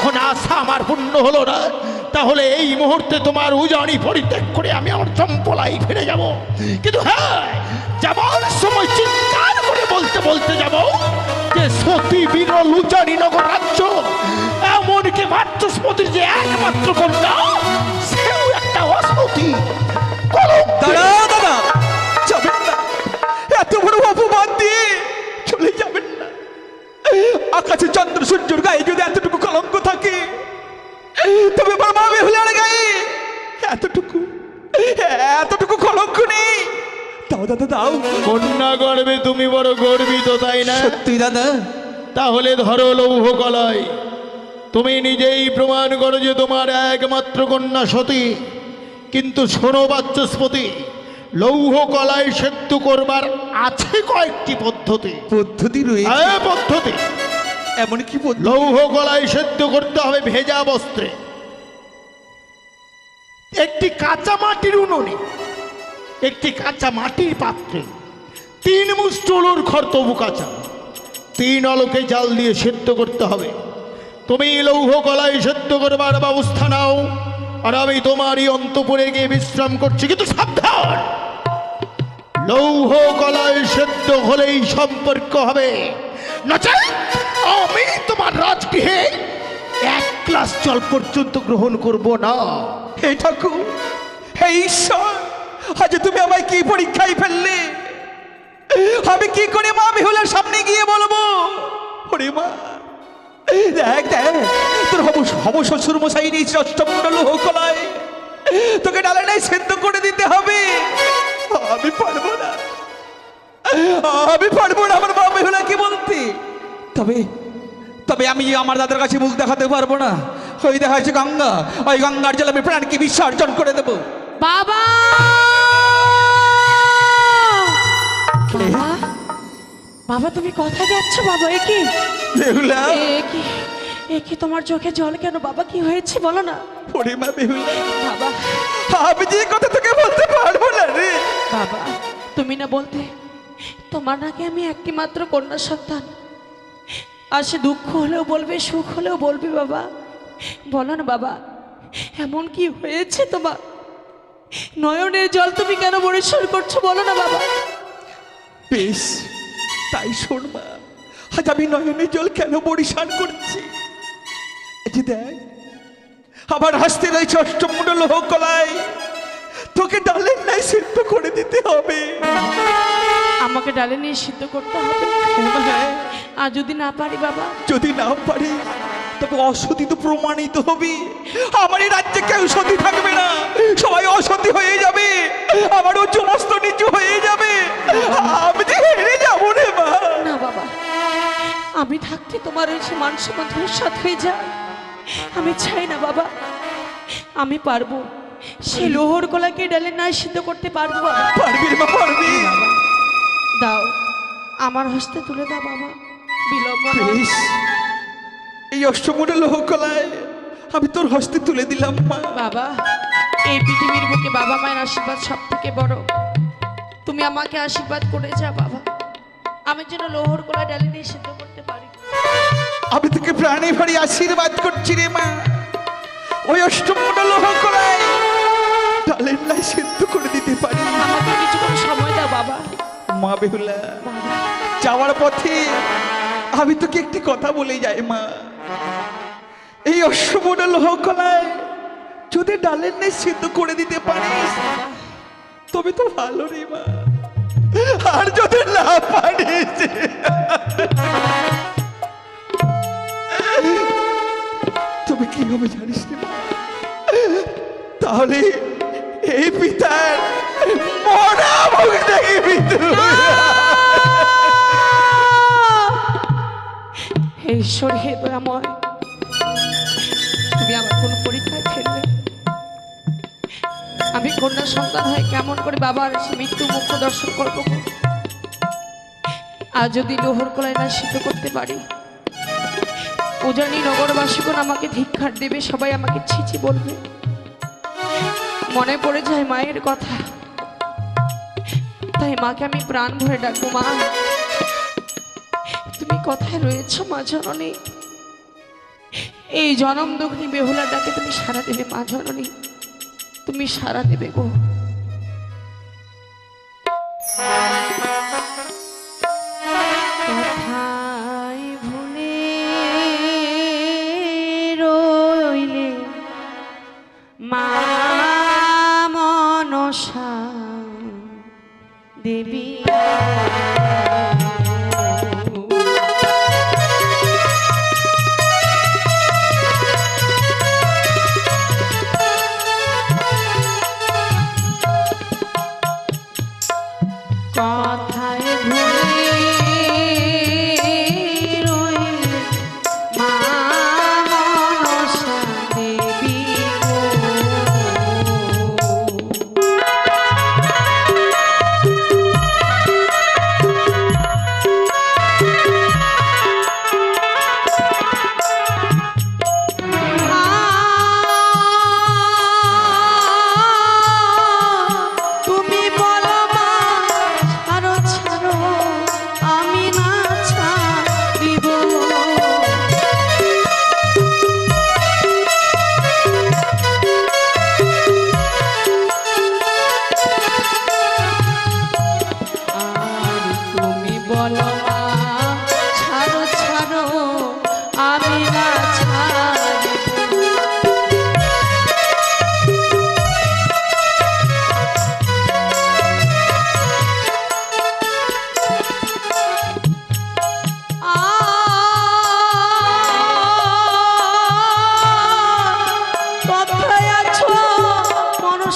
যখন আশা আমার পূর্ণ হলো না, তাহলে এই মুহূর্তে তোমার উজানি পরিত্যাগ করে আমি আমার চম্পলাই ফিরে যাব। কিন্তু হ্যাঁ যাবার সময় চিৎকার করে বলতে বলতে যাব যে সতী বিরল উজানি নগর রাজ্য, এমনকি বাচস্পতির যে একমাত্র কন্যা, সেও একটা অসতী। দাদা দাদা দাও। কন্যা গর্বে তুমি বড় গর্বিত তাই না? সত্যি দাদা। তাহলে ধরো লৌহ কলায় তুমি নিজেই প্রমাণ করো যে তোমার একমাত্র কন্যা সতী কিন্তু শোনো বাচস্পতি লৌহ কলায় সেদ্ধ করবার আছে কয়েকটি পদ্ধতি। পদ্ধতি রয়েছে। হ্যাঁ পদ্ধতি। এমন কি লৌহ কলায় সেদ্ধ করতে হবে ভেজা বস্ত্রে। একটি কাঁচা মাটির উনুনে। একটি কাঁচা মাটির পাত্রে, তিন মুষ্টলুর ঘর তবু কাঁচা। তিন আলোকে জাল দিয়ে সেদ্ধ করতে হবে। তুমি লৌহ কলায় সেদ্ধ করবার ব্যবস্থা নাও, আর আমি তোমারই অন্তপুরে গিয়ে বিশ্রাম করছি, কিন্তু সাবধান! লৌহ কলায় সেদ্ধ হলেই সম্পর্ক হবে। আমি তোমার রাজগৃহে এক গ্লাস জল পর্যন্ত গ্রহণ করব না। হে ঠাকুর, হে ঈশ্বর! আজ তুমি আমায় কি পরীক্ষায় ফেললে? আমি কি করে মা বিহুলের সামনে গিয়ে বলব? ওরে মা, দেখ দেখ, তোর হব হব শ্বশুর মশাই নিয়েছে অষ্টমণ্ডল হোকলায় তোকে ডালে নাই সেদ্ধ করে দিতে হবে। আমি পারব না। আমি পারব না আমার মা বিহুলাকে বলতে। তবে তবে আমি আমার দাদার কাছে মুখ দেখাতে পারব না। ওই দেখা গঙ্গা। ওই গঙ্গার জল আমি প্রাণকে বিসর্জন করে দেবো। বাবা! বাবা বাবা তুমি কথা যাচ্ছ? বাবা এ কি? বেহুলা। এ কি? এ কি তোমার চোখে জল কেন? বাবা কি হয়েছে? বলো না। ওরে মা বেহুলা। বাবা। আমি যে কথা তোকে বলতে পারব না রে। বাবা তুমি না বলতে তোমার নাকি আমি একটি মাত্র কন্যা সন্তান। আর সে দুঃখ হলেও বলবে সুখ হলেও বলবে বাবা। বলো না বাবা এমন কি হয়েছে তোমার? নয়নের জল তুমি কেন পরিষ্কার করছ? বলো না বাবা। বেশ তাই শোন মা আজ আমি নয়নে জল কেন পরিশান করছি? যে দেখ আবার হাসতে রয়েছে অষ্টমণ্ডল হোক কলায় তোকে ডালের নাই সিদ্ধ করে দিতে হবে। আমাকে ডালে নিয়ে সিদ্ধ করতে হবে? আর যদি না পারি বাবা? যদি না পারি তবে অসতী তো প্রমাণিত হবে। আমার এই রাজ্যে কেউ সতী থাকবে না। সবাই অসতী হয়ে যাবে। আমার উচ্চ মস্ত নিচু হয়ে যাবে। আমি যে হেরে যাব রে মা। না বাবা আমি থাকতে তোমার ওই সে মান সম্মান ধূসর হয়ে যায় আমি চাই না বাবা আমি পারব। সেই লোহর কলাকে ডালে না সিদ্ধ করতে পারব পারবি মা পারবি। দাও আমার হস্তে তুলে দাও বাবা। বিলম্ব এই অষ্টমূল লোহকলায় আমি তোর হস্তে তুলে দিলাম মা। বাবা এই পৃথিবীর বুকে বাবা মায়ের আশীর্বাদ সব থেকে বড়। তুমি আমাকে আশীর্বাদ করে যা বাবা। আমি যেন লোহর কলা ডালে নিয়ে সিদ্ধ করতে পারি। আমি তোকে প্রাণে ভারী আশীর্বাদ করছি রে মা। ওই অষ্টমূল লোহকলায় ডালের লাই সিদ্ধ করে দিতে পারি। আমাকে কিছুক্ষণ সময় দাও বাবা। মা বেহুলা যাওয়ার পথে আমি তোকে একটি কথা বলে যাই মা। এই অশ্বমূল লোহকলায় যদি ডালের নেই সিদ্ধ করে দিতে পারিস, তবে তো ভালো রে মা। আর যদি না পারিস, তবে কি হবে জানিস রে? তাহলে এই পিতার মরা মুখ দেখবি তুই ঈশ্বর, হে দয়াময় কন্যা সন্তান হয়ে, কেমন করে বাবার সে মৃত্যু মুখ দর্শন করব? আর যদি লোহর কলায় না সিদ্ধ করতে পারি, উজানি নগরবাসীগণ আমাকে ধিক্ষার দেবে, সবাই আমাকে ছিচি বলবে। মনে পড়ে যায় মায়ের কথা। তাই মাকে আমি প্রাণ ভরে ডাকবো, মা। তুমি কথায় রয়েছো, মা জননী। এই জনম দুঃখী বেহুলার ডাকে তুমি সারা দেবে, মা জননী। তুমি সারা দেবে গো।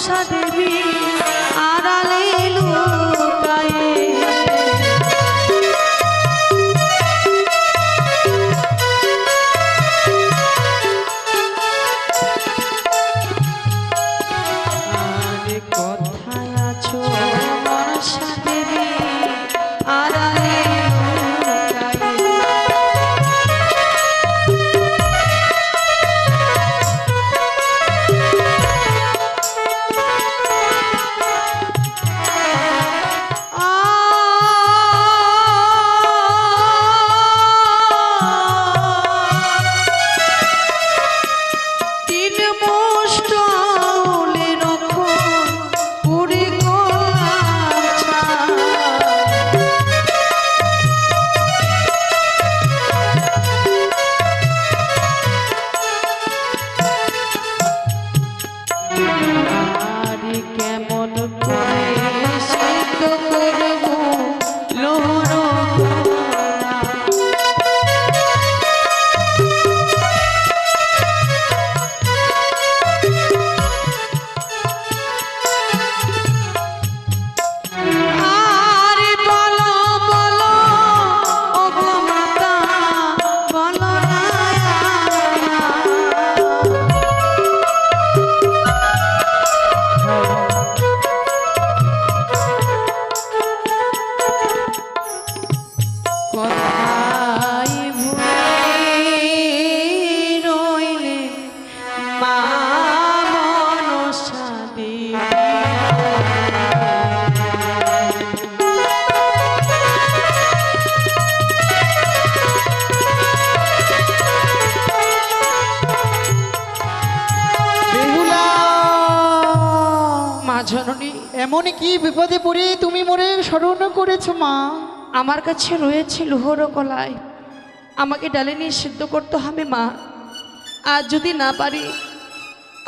মনসা দেবী। এমন কি বিপদে পড়ে তুমি মোরে স্মরণ করেছ মা? আমার কাছে রয়েছে লোহর কলায় আমাকে ডালে নিয়ে সিদ্ধ করতে হবে মা। আর যদি না পারি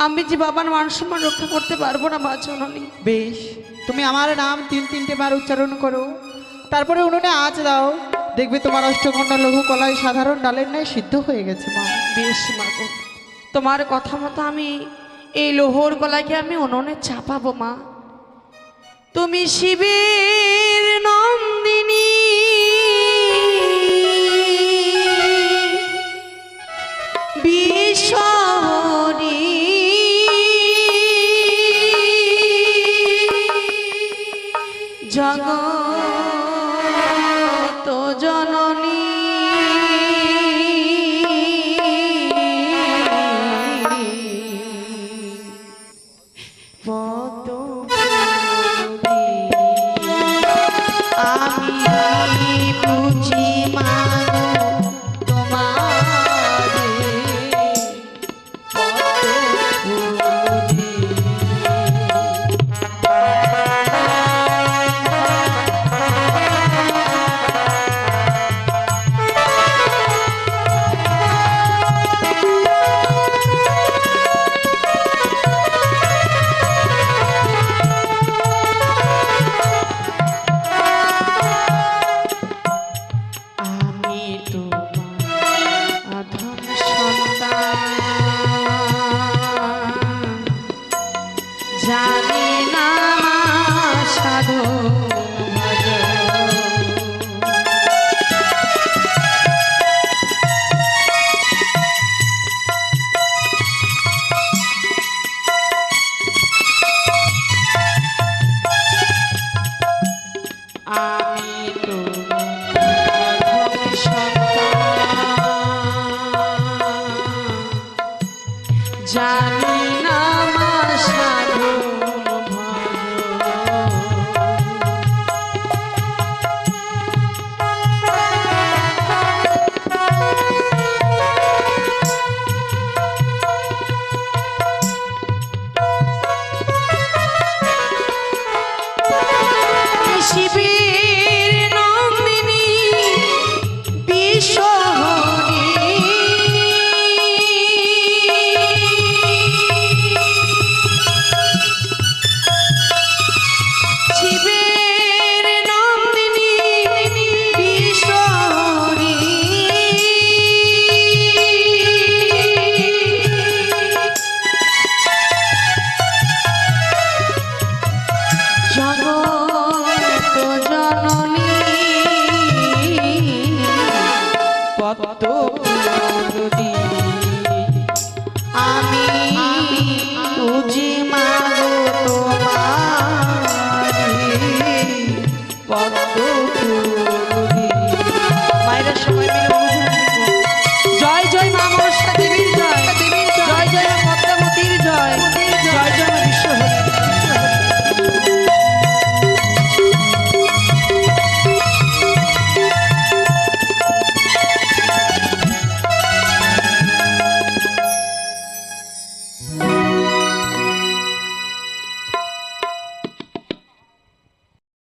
আমি যে বাবার মান সম্মান রক্ষা করতে পারব না মা জননী। বেশ তুমি আমার নাম তিন তিনটে বার উচ্চারণ করো। তারপরে উনুনে আঁচ দাও। দেখবে তোমার অষ্টকন্যা লঘু কলাই সাধারণ ডালের ন্যায় সিদ্ধ হয়ে গেছে মা। বেশ মা তোমার কথা মতো আমি এই লোহর গলাকে আমি উনুনে চাপাবো মা। তুমি শিবের নন্দিনী আমি বুঝি মানো